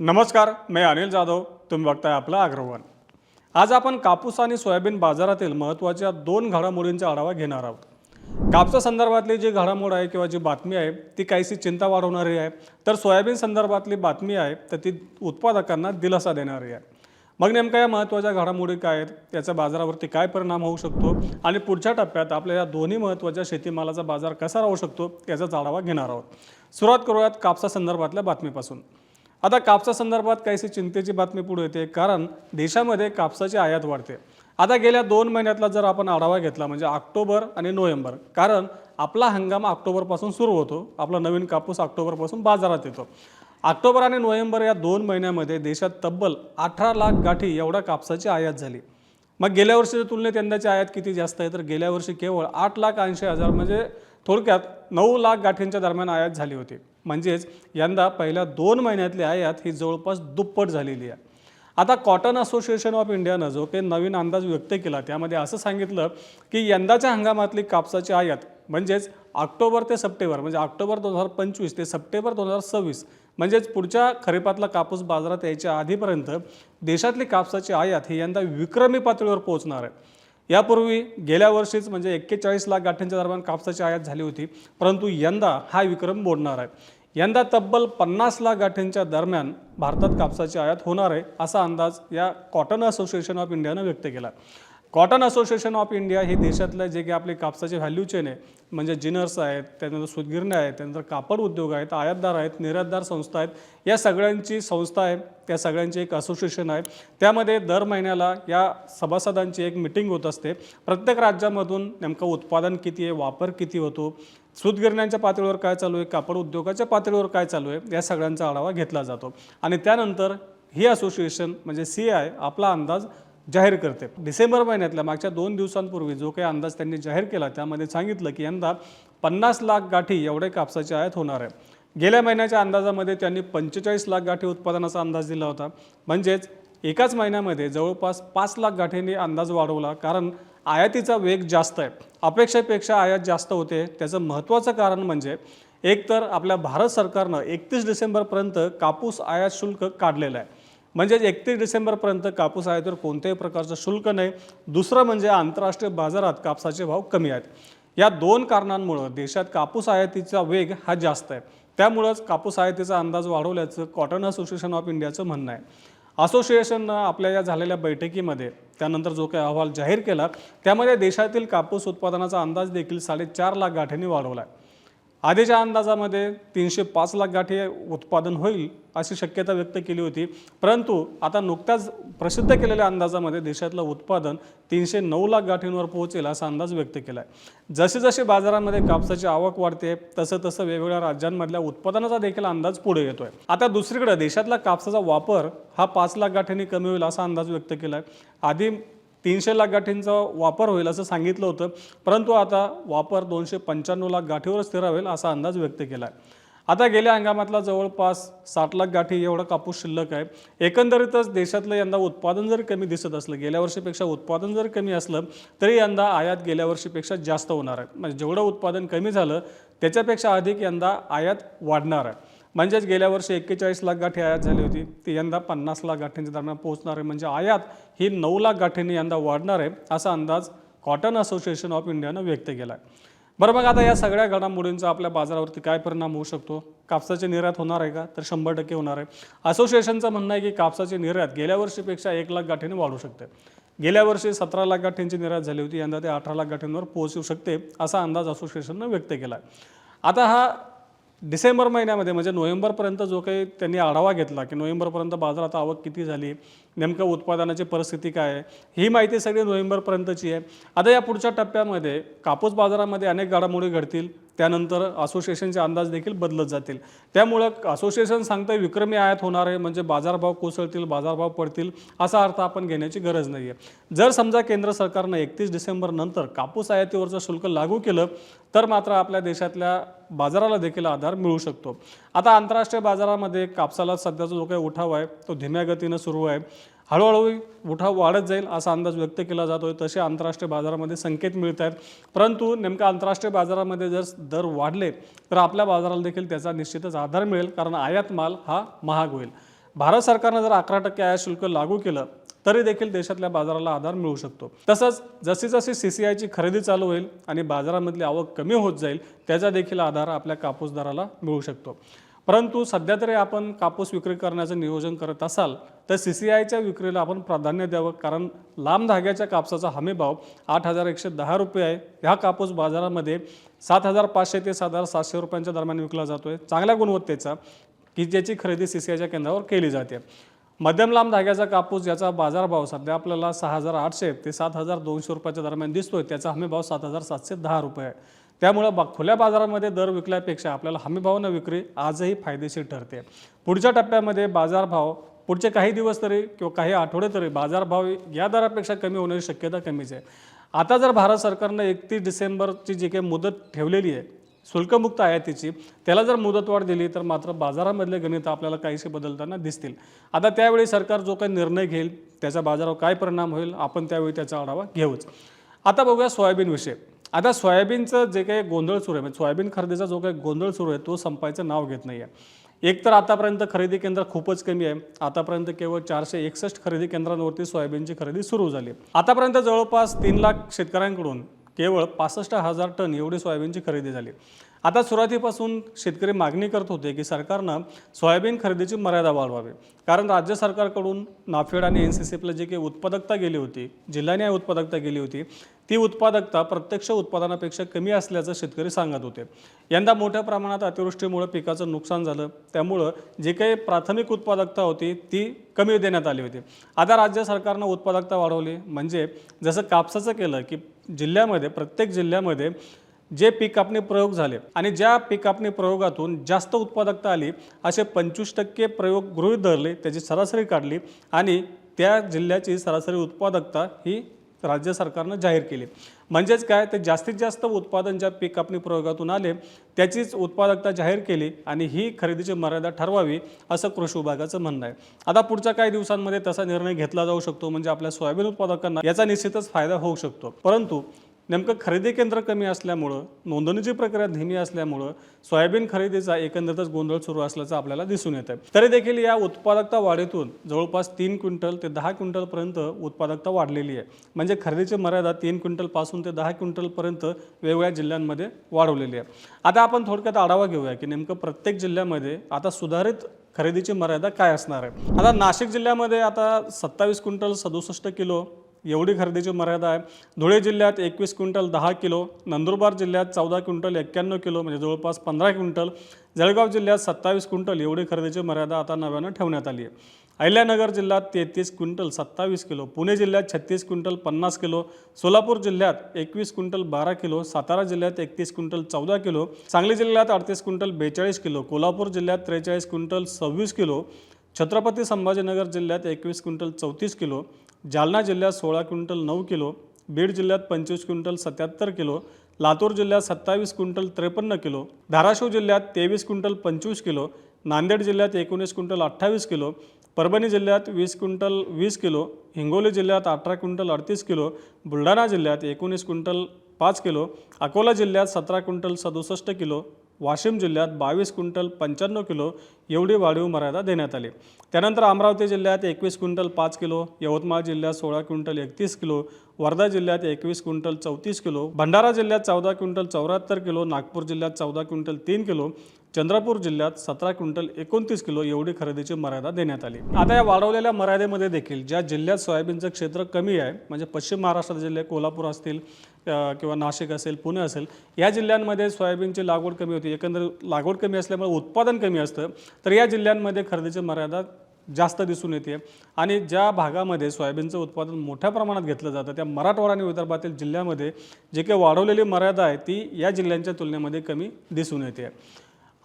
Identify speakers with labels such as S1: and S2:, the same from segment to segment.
S1: नमस्कार मी अनिल जाधव. तुम्ही बघताय आपलं आग्रवन आज आपण कापूस आणि सोयाबीन बाजारातील महत्त्वाच्या दोन घडामोडींचा आढावा घेणार आहोत. कापसा संदर्भातली जी घडामोड आहे किंवा जी बातमी आहे ती काहीशी चिंता वाढवणारी आहे. तर सोयाबीन संदर्भातली बातमी आहे तर ती उत्पादकांना दिलासा देणारी आहे. मग नेमक्या या महत्त्वाच्या घडामोडी काय आहेत याचा बाजारावरती काय परिणाम होऊ शकतो आणि पुढच्या टप्प्यात आपल्या या दोन्ही महत्त्वाच्या शेतीमालाचा बाजार कसा राहू शकतो याचाच आढावा घेणार आहोत. सुरुवात करूयात कापसा संदर्भातल्या बातमीपासून. आता कापसा संदर्भात काहीशी चिंतेची बातमी पुढे येते कारण देशामध्ये कापसाची आयात वाढते. आता गेल्या दोन महिन्यातला जर आपण आढावा घेतला म्हणजे ऑक्टोबर आणि नोव्हेंबर कारण आपला हंगाम ऑक्टोबरपासून सुरू होतो आपला नवीन कापूस ऑक्टोबरपासून बाजारात येतो. ऑक्टोबर आणि नोव्हेंबर या दोन महिन्यामध्ये देशात तब्बल अठरा लाख गाठी एवढ्या कापसाची आयात झाली. मग गेल्या वर्षीच्या तुलनेत यंदाची आयात किती जास्त आहे? तर गेल्या वर्षी केवळ आठ लाख ऐंशी हजार म्हणजे थोडक्यात नऊ लाख गाठींच्या दरम्यान आयात झाली होती. म्हणजेच यंदा पहिल्या दोन महिन्यातली आयात ही जवळपास दुप्पट झालेली आहे. आता कॉटन असोसिएशन ऑफ इंडियानं जो काही नवीन अंदाज व्यक्त केला त्यामध्ये असं सांगितलं की यंदाच्या हंगामातली कापसाची आयात म्हणजेच ऑक्टोबर ते सप्टेंबर म्हणजे ऑक्टोबर दोन हजार पंचवीस ते सप्टेंबर दोन हजार सव्वीस म्हणजेच पुढच्या खरीपातला कापूस बाजारात यायच्या आधीपर्यंत देशातली कापसाची आयात ही यंदा विक्रमी पातळीवर पोहोचणार आहे. यापूर्वी गेल्या वर्षीच म्हणजे एक्केचाळीस लाख गाठ्यांच्या दरम्यान कापसाची आयात झाली होती परंतु यंदा हा विक्रम मोडणार आहे. यंदा तब्बल पन्नास लाख गाठींच्या दरम्यान भारतात कापसाची आयात होणार आहे असा अंदाज या कॉटन असोसिएशन ऑफ इंडियानं व्यक्त केला. कॉटन असोसिएशन ऑफ इंडिया हे देशातले जे काही आपले कापसाचे व्हॅल्यू चेन आहे म्हणजे जिनर्स आहेत त्यानंतर सुतगिरण्या आहेत त्यानंतर कापड उद्योग आहेत आयातदार आहेत निर्यातदार संस्था आहेत या सगळ्यांची संस्था आहे त्या सगळ्यांची एक असोसिएशन आहे. त्यामध्ये दर महिन्याला या सभासदांची एक मिटिंग होत असते. प्रत्येक राज्यामधून नेमकं उत्पादन किती आहे वापर किती होतो सूतगिरण्यांच्या पातळीवर काय चालू आहे कापड उद्योगाच्या पातळीवर काय चालू आहे या सगळ्यांचा आढावा घेतला जातो. आणि त्यानंतर ही असोसिएशन म्हणजे सी आय आपला अंदाज जाहीर करते. डिसेंबर महिन्यातल्या मागच्या दोन दिवसांपूर्वी जो काही अंदाज त्यांनी जाहीर केला त्यामध्ये सांगितलं की यंदा पन्नास लाख गाठी एवढे कापसाची आयात होणार आहे. गेल्या महिन्याच्या अंदाजामध्ये त्यांनी पंचेचाळीस लाख गाठी उत्पादनाचा अंदाज दिला होता. म्हणजेच एकाच महिन्यामध्ये जवळपास पाच लाख गाठींनी अंदाज वाढवला कारण आयातीचा वेग जास्त आहे. अपेक्षेपेक्षा आयात जास्त होते. त्याचं महत्त्वाचं कारण म्हणजे एकतर आपल्या भारत सरकारनं एकतीस डिसेंबरपर्यंत कापूस आयात शुल्क काढलेलं आहे. म्हणजेच एकतीस डिसेंबरपर्यंत कापूस आयातीवर कोणत्याही प्रकारचं शुल्क नाही. दुसरं म्हणजे आंतरराष्ट्रीय बाजारात कापसाचे भाव कमी आहेत. या दोन कारणांमुळं देशात कापूस आयातीचा वेग हा जास्त आहे. त्यामुळंच कापूस आयातीचा अंदाज वाढवल्याचं कॉटन असोसिएशन ऑफ इंडियाचं म्हणणं आहे. असोसिएशननं आपल्या या झालेल्या बैठकीमध्ये त्यानंतर जो काही अहवाल जाहीर केला त्यामध्ये देशातील कापूस उत्पादनाचा अंदाज देखील साडेचार लाख गाठ्यांनी वाढवला आहे आधीच्या अंदाजामध्ये तीनशे पाच लाख गाठी उत्पादन होईल अशी शक्यता व्यक्त केली होती. परंतु आता नुकत्याच प्रसिद्ध केलेल्या अंदाजामध्ये देशातलं उत्पादन तीनशे नऊ लाख गाठींवर पोहोचेल असा अंदाज व्यक्त केला आहे जसे जसे बाजारामध्ये कापसाची आवक वाढते तसं तसं वेगवेगळ्या राज्यांमधल्या उत्पादनाचा देखील अंदाज पुढे येतो आहे आता दुसरीकडे देशातला कापसाचा वापर हा पाच लाख गाठींनी कमी होईल असा अंदाज व्यक्त केला आहे आधी तीनशे लाख गाठींचा वापर होईल असं सांगितलं होतं. परंतु आता वापर दोनशे पंच्याण्णव लाख गाठीवर स्थिर राहील असा अंदाज व्यक्त केला आहे आता गेल्या हंगामातला जवळपास साठ लाख गाठी एवढा कापूस शिल्लक आहे. एकंदरीतच देशातलं यंदा उत्पादन जर कमी दिसत असलं गेल्या वर्षीपेक्षा उत्पादन जर कमी असलं तरी यंदा आयात गेल्या वर्षीपेक्षा जास्त होणार आहे. म्हणजे जेवढं उत्पादन कमी झालं त्याच्यापेक्षा अधिक यंदा आयात वाढणार आहे. म्हणजेच गेल्या वर्षी एक्केचाळीस लाख गाठी आयात झाली होती. ती यंदा पन्नास लाख गाठींच्या दरम्यान पोहोचणार आहे. म्हणजे आयात ही नऊ लाख गाठींनी यंदा वाढणार आहे असा अंदाज कॉटन असोसिएशन ऑफ इंडियानं व्यक्त केला आहे बरं मग आता या सगळ्या घडामोडींचा आपल्या बाजारावरती काय परिणाम होऊ शकतो? कापसाची निर्यात होणार आहे का? तर शंभर टक्के होणार आहे. असोसिएशनचं म्हणणं आहे की कापसाची निर्यात गेल्या वर्षीपेक्षा एक लाख गाठीने वाढू शकते. गेल्या वर्षी सतरा लाख गाठींची निर्यात झाली होती. यंदा ते अठरा लाख गाठींवर पोहोचू शकते असा अंदाज असोसिएशननं व्यक्त केला आहे आता हा डिसेंबर महिन्यामध्ये म्हणजे नोव्हेंबरपर्यंत जो काही त्यांनी आढावा घेतला की नोव्हेंबरपर्यंत बाजारात आवक किती झाली नेमकं उत्पादनाची परिस्थिती काय आहे ही माहिती सगळी नोव्हेंबरपर्यंतची आहे. आता या पुढच्या टप्प्यामध्ये कापूस बाजारामध्ये अनेक घडामोडी घडतील. त्यानंतर असोसिएशनचे अंदाज देखील बदलत जातील. त्यामुळं असोसिएशन सांगतं विक्रमी आयात होणार आहे म्हणजे बाजारभाव कोसळतील बाजारभाव पडतील असा अर्थ आपण घेण्याची गरज नाही आहे जर समजा केंद्र सरकारनं एकतीस डिसेंबर नंतर कापूस आयातीवरचं शुल्क लागू केलं तर मात्र आपल्या देशातल्या बाजाराला देखील आधार मिळू शकतो. आता आंतरराष्ट्रीय बाजारामध्ये कापसाला सध्याचा जो काही उठाव आहे तो धीम्या गतीनं सुरू आहे. हळूहळू उठाव वाढत जाईल असा अंदाज व्यक्त केला जातोय. तसे आंतरराष्ट्रीय बाजारामध्ये संकेत मिळत आहेत. परंतु नेमका आंतरराष्ट्रीय बाजारामध्ये जर दर वाढले तर आपल्या बाजाराला देखील त्याचा निश्चितच आधार मिळेल कारण आयात माल हा महाग होईल. भारत सरकारनं जर अकरा टक्के आयात शुल्क लागू केलं तरी देखील देशातल्या बाजाराला आधार मिळू शकतो. तसंच जशी जशी सी सी आयची खरेदी चालू होईल आणि बाजारामधली आवक कमी होत जाईल त्याचा देखील आधार आपल्या कापूस दराला मिळू शकतो. परंतु सध्या तरी आपण कापूस विक्री करण्याचं नियोजन करत असाल तर सी सी आयच्या विक्रीला आपण प्राधान्य द्यावं कारण लांब धाग्याच्या कापसाचा हमीभाव आठ हजार एकशे दहा रुपये आहे. ह्या कापूस बाजारामध्ये सात हजार पाचशे ते सात हजार सातशे रुपयांच्या दरम्यान विकला जातो आहे चांगल्या गुणवत्तेचा की ज्याची खरेदी सी सी आयच्या केंद्रावर केली जाते. मध्यम लांब धाग्याचा कापूस ज्याचा बाजारभाव सध्या आपल्याला सहा हजार आठशे ते सात हजार दोनशे रुपयाच्या दरम्यान दिसतोय त्याचा हमीभाव सात हजार सातशे दहा रुपये आहे. त्यामुळं बा खुल्या बाजारामध्ये दर विकल्यापेक्षा आपल्याला हमीभावानं विक्री आजही फायदेशीर ठरते. पुढच्या टप्प्यामध्ये बाजारभाव पुढचे काही दिवस तरी किंवा काही आठवडे तरी बाजारभाव या दरापेक्षा कमी होण्याची शक्यता कमीच आहे. आता जर भारत सरकारनं एकतीस डिसेंबरची जी काही मुदत ठेवलेली आहे शुल्कमुक्त आयातीची त्याला जर मुदतवाढ दिली तर मात्र बाजारामधले गणित आपल्याला काहीसे बदलताना दिसतील. आता त्यावेळी सरकार जो काही निर्णय घेईल त्याचा बाजारावर काय परिणाम होईल आपण त्यावेळी त्याचा आढावा घेऊच. आता बघूया सोयाबीन विषय. आता सोयाबीनचं जे काही गोंधळ सुरू आहे म्हणजे सोयाबीन खरेदीचा जो काही गोंधळ सुरू आहे तो संपायचं नाव घेत नाही आहे एक तर आतापर्यंत खरेदी केंद्र खूपच कमी आहे. आतापर्यंत केवळ चारशे एकसष्ट खरेदी केंद्रांवरती सोयाबीनची खरेदी सुरू झाली. आतापर्यंत जवळपास तीन लाख शेतकऱ्यांकडून केवळ पासष्ट हजार टन एवढी सोयाबीनची खरेदी झाली. आता सुरुवातीपासून शेतकरी मागणी करत होते की सरकारनं सोयाबीन खरेदीची मर्यादा वाढवावी. कारण राज्य सरकारकडून नाफेड आणि एन सी सी एफला जी काही उत्पादकता गेली होती जिल्ह्याने उत्पादकता गेली होती ती उत्पादकता प्रत्यक्ष उत्पादनापेक्षा कमी असल्याचं शेतकरी सांगत होते. यंदा मोठ्या प्रमाणात अतिवृष्टीमुळे पिकाचं नुकसान झालं. त्यामुळं जे काही प्राथमिक उत्पादकता होती ती कमी देण्यात आली होती. आता राज्य सरकारनं उत्पादकता वाढवली. म्हणजे जसं कापसाचं केलं की जिल्ह्यामध्ये प्रत्येक जिल्ह्यामध्ये जे पीक कापणी प्रयोग झाले आणि ज्या पीक कापणी प्रयोगातून जास्त उत्पादकता आली असे पंचवीस टक्के प्रयोग गृहीत धरले त्याची सरासरी काढली आणि त्या जिल्ह्याची सरासरी उत्पादकता ही राज्य सरकारनं जाहीर केली. म्हणजेच काय? ते जास्तीत जास्त उत्पादन ज्या पीक कापणी प्रयोगातून आले त्याचीच उत्पादकता जाहीर केली आणि ही खरेदीची मर्यादा ठरवावी असं कृषी विभागाचं म्हणणं आहे. आता पुढच्या काही दिवसांमध्ये तसा निर्णय घेतला जाऊ शकतो म्हणजे आपल्या सोयाबीन उत्पादकांना याचा निश्चितच फायदा होऊ शकतो. परंतु नेमकं खरेदी केंद्र कमी असल्यामुळं नोंदणीची प्रक्रिया धीमी असल्यामुळं सोयाबीन खरेदीचा एकंदरीतच गोंधळ सुरू असल्याचं आपल्याला दिसून येत आहे तरी देखील या उत्पादकता वाढीतून जवळपास तीन क्विंटल ते दहा क्विंटलपर्यंत उत्पादकता वाढलेली आहे. म्हणजे खरेदीची मर्यादा तीन क्विंटलपासून ते दहा क्विंटलपर्यंत वेगवेगळ्या जिल्ह्यांमध्ये वाढवलेली आहे. आता आपण थोडक्यात आढावा घेऊया की नेमकं प्रत्येक जिल्ह्यामध्ये आता सुधारित खरेदीची मर्यादा काय असणार आहे? आता नाशिक जिल्ह्यामध्ये आता सत्तावीस क्विंटल सदुसष्ट किलो एवढी खरेदीची मर्यादा आहे. धुळे जिल्ह्यात एकवीस क्विंटल दहा किलो नंदुरबार जिल्ह्यात चौदा क्विंटल एक्क्याण्णव किलो म्हणजे जवळपास पंधरा क्विंटल जळगाव जिल्ह्यात सत्तावीस क्विंटल एवढी खरेदीची मर्यादा आता नव्यानं ठेवण्यात आली आहे. अहिल्यानगर जिल्ह्यात तेहतीस क्विंटल सत्तावीस किलो पुणे जिल्ह्यात छत्तीस क्विंटल पन्नास किलो सोलापूर जिल्ह्यात एकवीस क्विंटल बारा किलो सातारा जिल्ह्यात एकतीस क्विंटल चौदा किलो सांगली जिल्ह्यात अडतीस क्विंटल बेचाळीस किलो कोल्हापूर जिल्ह्यात त्रेचाळीस क्विंटल सव्वीस किलो छत्रपती संभाजीनगर जिल्ह्यात एकवीस क्विंटल चौतीस किलो जालना जिल्ह्यात सोळा क्विंटल नऊ किलो बीड जिल्ह्यात पंचवीस क्विंटल सत्याहत्तर किलो लातूर जिल्ह्यात सत्तावीस क्विंटल त्रेपन्न किलो धाराशिव जिल्ह्यात तेवीस क्विंटल पंचवीस किलो नांदेड जिल्ह्यात एकोणीस क्विंटल अठ्ठावीस किलो परभणी जिल्ह्यात वीस क्विंटल वीस किलो हिंगोली जिल्ह्यात अठरा क्विंटल अडतीस किलो बुलढाणा जिल्ह्यात एकोणीस क्विंटल पाच किलो अकोला जिल्ह्यात सतरा क्विंटल सदुसष्ट किलो वाशिम जिल्ह्यात बावीस क्विंटल पंच्याण्णव किलो एवढी वाढीव मर्यादा देण्यात आली. त्यानंतर अमरावती जिल्ह्यात एकवीस क्विंटल पाच किलो यवतमाळ जिल्ह्यात सोळा क्विंटल एकतीस किलो वर्धा जिल्ह्यात एकवीस क्विंटल चौतीस किलो भंडारा जिल्ह्यात चौदा क्विंटल चौऱ्याहत्तर किलो नागपूर जिल्ह्यात चौदा क्विंटल तीन किलो चंद्रपूर जिल्ह्यात सतरा क्विंटल एकोणतीस किलो एवढी खरेदीची मर्यादा देण्यात आली. आता या वाढवलेल्या मर्यादेमध्ये देखील ज्या जिल्ह्यात सोयाबीनचं क्षेत्र कमी आहे म्हणजे पश्चिम महाराष्ट्र जिल्हे कोल्हापूर असतील किंवा नाशिक असेल पुणे असेल या जिल्ह्यांमध्ये सोयाबीनची लागवड कमी होती. एकंदर लागवड कमी असल्यामुळे उत्पादन कमी असतं. तर या जिल्ह्यांमध्ये खरेदीची मर्यादा जास्त दिसून येते आणि ज्या भागामध्ये सोयाबीनचं उत्पादन मोठ्या प्रमाणात घेतलं जातं त्या मराठवाडा आणि विदर्भातील जिल्ह्यामध्ये जे काही वाढवलेली मर्यादा आहे ती या जिल्ह्यांच्या तुलनेमध्ये कमी दिसून येते.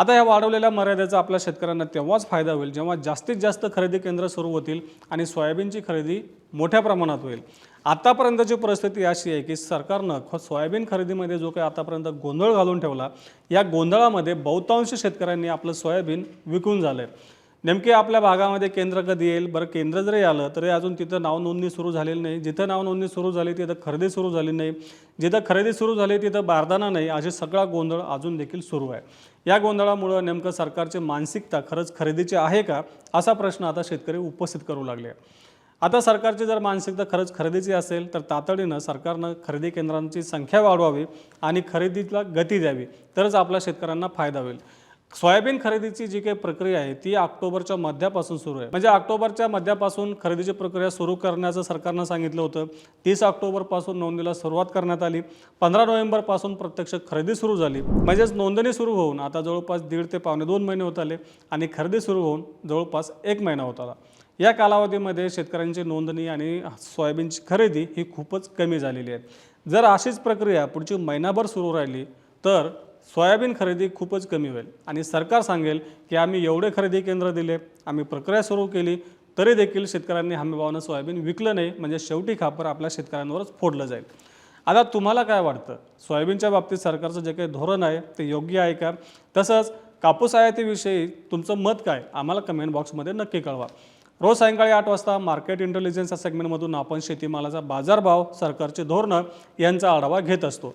S1: आता या वाढवलेल्या मर्यादेचा आपल्या शेतकऱ्यांना तेव्हाच फायदा होईल जेव्हा जास्तीत जास्त खरेदी केंद्र सुरू होतील आणि सोयाबीनची खरेदी मोठ्या प्रमाणात होईल. आतापर्यंतची परिस्थिती अशी आहे की सरकारनं ख सोयाबीन खरेदीमध्ये जो काही आतापर्यंत गोंधळ घालून ठेवला या गोंधळामध्ये बहुतांश शेतकऱ्यांनी आपलं सोयाबीन विकून झालं आहे नेमके आपल्या भागामध्ये केंद्र कधी येईल? बरं केंद्र जरी आलं तरी अजून तिथं नावनोंदणी सुरू झालेली नाही. जिथं नावनोंदणी सुरू झाली तिथं खरेदी सुरू झाली नाही. जिथं खरेदी सुरू झाली तिथं बारदाना नाही असे सगळा गोंधळ अजून देखील सुरू आहे. या गोंधळामुळं नेमकं सरकारची मानसिकता खरंच खरेदीची आहे का? असा प्रश्न आता शेतकरी उपस्थित करू लागले. आहे आता सरकारची जर मानसिकता खरंच खरेदीची असेल तर तातडीनं सरकारनं खरेदी केंद्रांची संख्या वाढवावी आणि खरेदीला गती द्यावी. तरच आपल्या शेतकऱ्यांना फायदा होईल. सोयाबीन खरेदीची जी काही प्रक्रिया आहे ती ऑक्टोबरच्या मध्यापासून सुरू आहे. म्हणजे ऑक्टोबरच्या मध्यापासून खरेदीची प्रक्रिया सुरू करण्याचं सरकारनं सांगितलं होतं. तीस ऑक्टोबरपासून नोंदणीला सुरुवात करण्यात आली. पंधरा नोव्हेंबरपासून प्रत्यक्ष खरेदी सुरू झाली. म्हणजेच नोंदणी सुरू होऊन आता जवळपास दीड ते पावणे दोन महिने होत आले आणि खरेदी सुरू होऊन जवळपास एक महिना होत आला. या कालावधीमध्ये शेतकऱ्यांची नोंदणी आणि सोयाबीनची खरेदी ही खूपच कमी झालेली आहे. जर अशीच प्रक्रिया पुढची महिनाभर सुरू राहिली तर सोयाबीन खरेदी खूपच कमी होईल. आणि सरकार सांगेल की आम्ही एवढे खरेदी केंद्र दिले आम्ही प्रक्रिया सुरू केली तरी देखील शेतकऱ्यांनी हमीभावानं सोयाबीन विकलं नाही म्हणजे शेवटी खापर आपल्या शेतकऱ्यांवरच फोडलं जाईल. आता तुम्हाला काय वाटतं? सोयाबीनच्या बाबतीत सरकारचं जे काही धोरण आहे ते योग्य आहे का? तसंच कापूस आयातीविषयी तुमचं मत काय? आम्हाला कमेंट बॉक्समध्ये नक्की कळवा. रोज सायंकाळी आठ वाजता मार्केट इंटेलिजन्स या सेगमेंटमधून आपण शेतीमालाचा बाजारभाव सरकारचे धोरणं यांचा आढावा घेत असतो.